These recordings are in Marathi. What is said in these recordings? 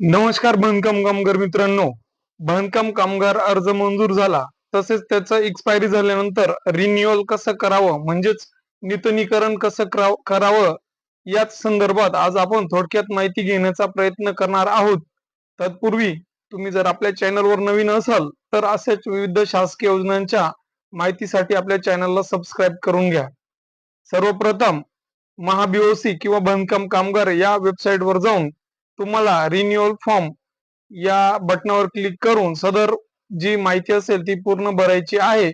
नमस्कार बांधकाम कामगार मित्रांनो. बांधकाम कामगार अर्ज मंजूर झाला. तसेच त्याचं एक्सपायरी झाल्यानंतर रिन्युअल कसं करावं म्हणजेच नूतनीकरण कसं करावं याच संदर्भात आज आपण थोडक्यात माहिती घेण्याचा प्रयत्न करणार आहोत. तत्पूर्वी तुम्ही जर आपल्या चॅनलवर नवीन असाल तर अशाच विविध शासकीय योजनांच्या माहितीसाठी आपल्या चॅनलला सबस्क्राईब करून घ्या. सर्वप्रथम महाबीओसी किंवा बांधकाम कामगार या वेबसाईटवर जाऊन तुम्हाला रिन्युअल फॉर्म या बटनावर क्लिक करून सदर जी माहिती असेल ती पूर्ण भरायची आहे.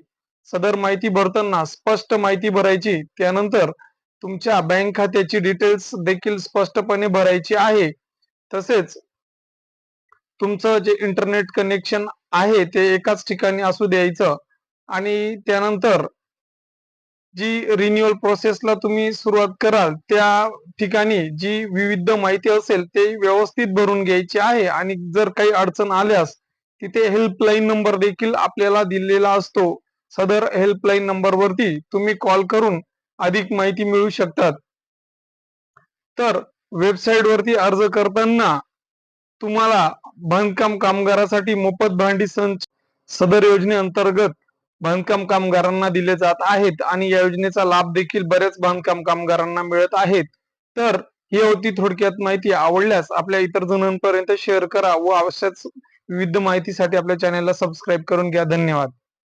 सदर माहिती भरताना स्पष्ट माहिती भरायची. त्यानंतर तुमच्या बँक खात्याची डिटेल्स देखील स्पष्टपणे भरायची आहे. तसेच तुमचं जे इंटरनेट कनेक्शन आहे ते एकाच ठिकाणी असू द्यायचं. आणि त्यानंतर जी रिन्युअल प्रोसेसला तुम्ही सुरुवात कराल त्या ठिकाणी जी विविध माहिती असेल ते व्यवस्थित भरून घ्यायची आहे. आणि जर काही अडचण आल्यास तिथे हेल्पलाईन नंबर देखील आपल्याला दिलेला असतो. सदर हेल्पलाईन नंबर वरती तुम्ही कॉल करून अधिक माहिती मिळू शकतात. तर वेबसाईट वरती अर्ज करताना तुम्हाला बांधकाम कामगारासाठी मोफत भांडी संच सदर योजनेअंतर्गत बांधकाम कामगारांना दिले जात आहेत आणि या योजनेचा लाभ देखील बऱ्याच बांधकाम कामगारांना मिळत आहेत. तर ही होती थोडक्यात माहिती आवडल्यास आपल्या इतर जणांपर्यंत शेअर करा व आवश्यक विविध माहितीसाठी आपल्या चॅनेलला सबस्क्राईब करून घ्या. धन्यवाद.